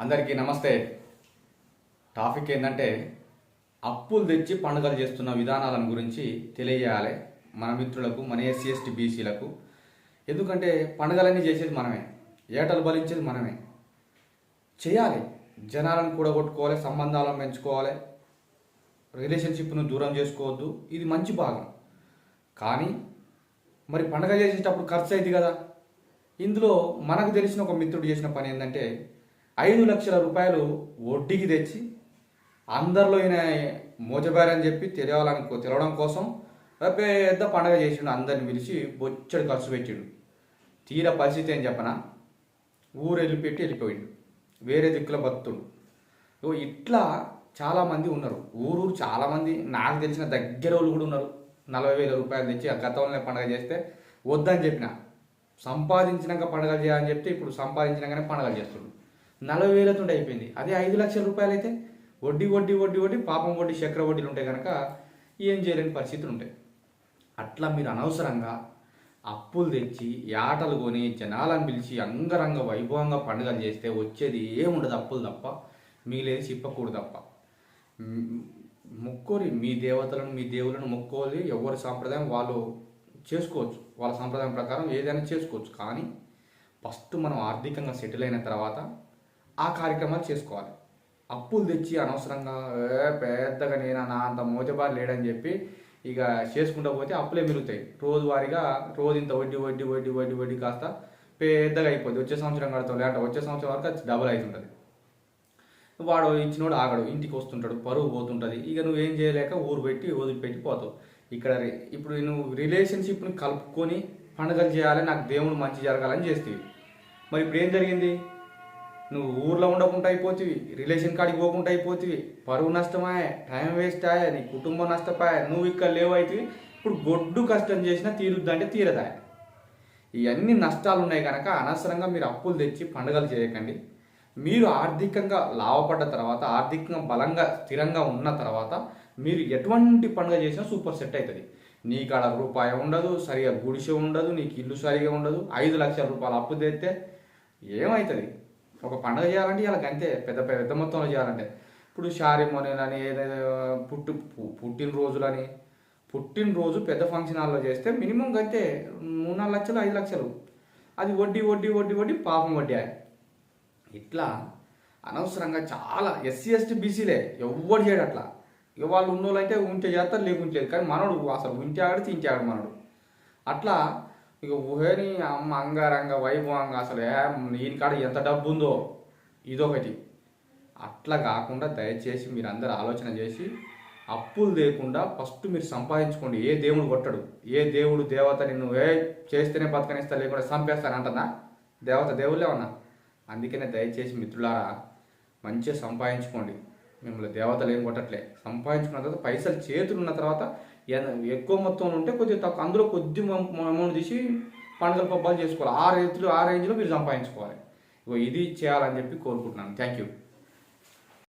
అందరికీ నమస్తే. టాపిక్ ఏంటంటే అప్పులు తెచ్చి పండుగలు చేస్తున్న విధానాలను గురించి తెలియజేయాలి. మన మిత్రులకు మన ఎస్సీ ఎస్టీ బీసీలకు ఎందుకంటే పండుగలన్నీ చేసేది మనమే. ఏటలు బలించేది మనమే. చేయాలి. జనాలను కూడగొట్టుకోవాలి సంబంధాలను పెంచుకోవాలి. రిలేషన్షిప్ను దూరం చేసుకోవద్దు. ఇది మంచి భాగం. కానీ మరి పండగ చేసేటప్పుడు ఖర్చు అయింది కదా? ఇందులో మనకు తెలిసిన ఒక మిత్రుడు చేసిన పని ఏంటంటే ఐదు లక్షల రూపాయలు వడ్డీకి తెచ్చి అందరిలో ఈయన మోజబారని చెప్పి తెలియాలని తెలవడం కోసం పెద్ద పండగ చేసిండు అందరిని పిలిచి బొచ్చడి ఖర్చు పెట్టిండు. తీర పరిస్థితి ఏం చెప్పనా? ఊరు వెళ్ళిపెట్టి వెళ్ళిపోయిండు. వేరే దిక్కులో బతుడు ఇట్లా చాలామంది ఉన్నారు. ఊరూరు చాలామంది నాకు తెలిసిన దగ్గర వాళ్ళు కూడా ఉన్నారు. నలభై వేల రూపాయలు తెచ్చి ఆ గతంలోనే పండగ చేస్తే వద్దని చెప్పిన. సంపాదించినాక పండగలు చేయాలని చెప్తే ఇప్పుడు సంపాదించినాకనే పండగలు చేస్తుండు. నలభై వేలతో అయిపోయింది. అదే ఐదు లక్షల రూపాయలు అయితే వడ్డీ వడ్డీ వడ్డీ వడ్డీ పాపం వడ్డీ చక్ర వడ్డీలు ఉంటాయి కనుక ఏం చేయలేని పరిస్థితులు ఉంటాయి. అట్లా మీరు అనవసరంగా అప్పులు తెచ్చి యాటలు కొని జనాలను పిలిచి అంగరంగ వైభవంగా పండుగలు చేస్తే వచ్చేది ఏముండదు అప్పులు తప్ప మిగిలేది చిప్పకూడదు తప్ప. మొక్కోరి మీ దేవతలను మీ దేవులను మొక్కోలి ఎవరి సాంప్రదాయం వాళ్ళు చేసుకోవచ్చు. వాళ్ళ సాంప్రదాయం ప్రకారం ఏదైనా చేసుకోవచ్చు. కానీ ఫస్ట్ మనం ఆర్థికంగా సెటిల్ అయిన తర్వాత ఆ కార్యక్రమాలు చేసుకోవాలి. అప్పులు తెచ్చి అనవసరంగా పెద్దగా నేను నా అంత మోజబారు లేడని చెప్పి ఇక చేసుకుంటూ పోతే అప్పులే మిగులుతాయి. రోజువారీగా రోజు ఇంత వడ్డీ వడ్డీ వడ్డీ వడ్డీ వడ్డీ కాస్త పెద్దగా అయిపోద్ది. వచ్చే సంవత్సరం కడతాం లేదంటే వచ్చే సంవత్సరం వరకు అది డబుల్ అవుతుంటుంది. వాడు ఇచ్చినోడు ఆగడు ఇంటికి వస్తుంటాడు పరువు పోతుంటుంది. ఇక నువ్వేం చేయలేక ఊరు పెట్టి వదిలిపెట్టి పోతావు. ఇక్కడ ఇప్పుడు నువ్వు రిలేషన్షిప్ని కలుపుకొని పండుగలు చేయాలి నాకు దేవుడు మంచి జరగాలని చేస్తే మరి ఇప్పుడు ఏం జరిగింది? నువ్వు ఊర్లో ఉండకుండా అయిపోతివి రిలేషన్ కాడికి పోకుండా అయిపోతివి. పరువు నష్టమాయ టైం వేస్ట్ అయ్యా నీ కుటుంబం నష్టపాయ నువ్వు ఇక్కడ లేవైతివి. ఇప్పుడు గొడ్డు కష్టం చేసినా తీరుద్దంటే తీరదా? ఇవన్నీ నష్టాలు ఉన్నాయి కనుక అనవసరంగా మీరు అప్పులు తెచ్చి పండుగలు చేయకండి. మీరు ఆర్థికంగా లాభపడ్డ తర్వాత ఆర్థికంగా బలంగా స్థిరంగా ఉన్న తర్వాత మీరు ఎటువంటి పండుగ చేసినా సూపర్ సెట్ అవుతుంది నీకు ఆడ రూపాయి ఉండదు సరిగా గుడిసె ఉండదు నీకు ఇల్లు సరిగా ఉండదు ఐదు లక్షల రూపాయలు అప్పు తెస్తే ఏమవుతుంది ఒక పండగ చేయాలంటే ఇలా అంతే పెద్ద పెద్ద మొత్తంలో చేయాలంటే. ఇప్పుడు షారిమోనీలని ఏదైనా పుట్టు పు- పుట్టినరోజులని పుట్టినరోజు పెద్ద ఫంక్షన్ హాల్లో చేస్తే మినిమం అంతే మూడు నాలుగు లక్షలు ఐదు లక్షలు. అది వడ్డీ వడ్డీ వడ్డీ వడ్డీ పాపం వడ్డీ ఇట్లా అనవసరంగా చాలా ఎస్సీ ఎస్టీ బీసీలే ఎవ్వరు చేయడు అట్లా. ఇక వాళ్ళు ఉన్నోళ్ళు అయితే ఉంటే చేస్తారు లేకుంటే కానీ మనోడు అసలు ఉంటే ఆడు తింటే ఆడు మనోడు. అట్లా ఇక ఊహని అమ్మ అంగారంగ వైభవంగా అసలు ఏ ఈయన కాడ ఎంత డబ్బు ఉందో ఇదొకటి. అట్లా కాకుండా దయచేసి మీరు అందరు ఆలోచన చేసి అప్పులు లేకుండా ఫస్ట్ మీరు సంపాదించుకోండి. ఏ దేవుడు కొట్టడు. ఏ దేవుడు దేవత నిన్ను ఏ చేస్తేనే బతకనిస్తా లేకుండా చంపేస్తానంటనా దేవత దేవుళ్ళే ఉన్నా. అందుకనే దయచేసి మిత్రులారా మంచిగా సంపాదించుకోండి. మిమ్మల్ని దేవతలు ఏం కొట్టట్లే. సంపాదించుకున్న తర్వాత పైసలు చేతులు ఉన్న తర్వాత ఎక్కువ మొత్తం ఉంటే కొద్దిగా తక్కువ. అందులో కొద్ది అమౌంట్ తీసి పండుగల పబ్బాలు చేసుకోవాలి. ఆ రేంజ్లో ఆ రేంజ్లో మీరు సంపాదించుకోవాలి. ఇది చేయాలని చెప్పి కోరుకుంటున్నాను. Thank you.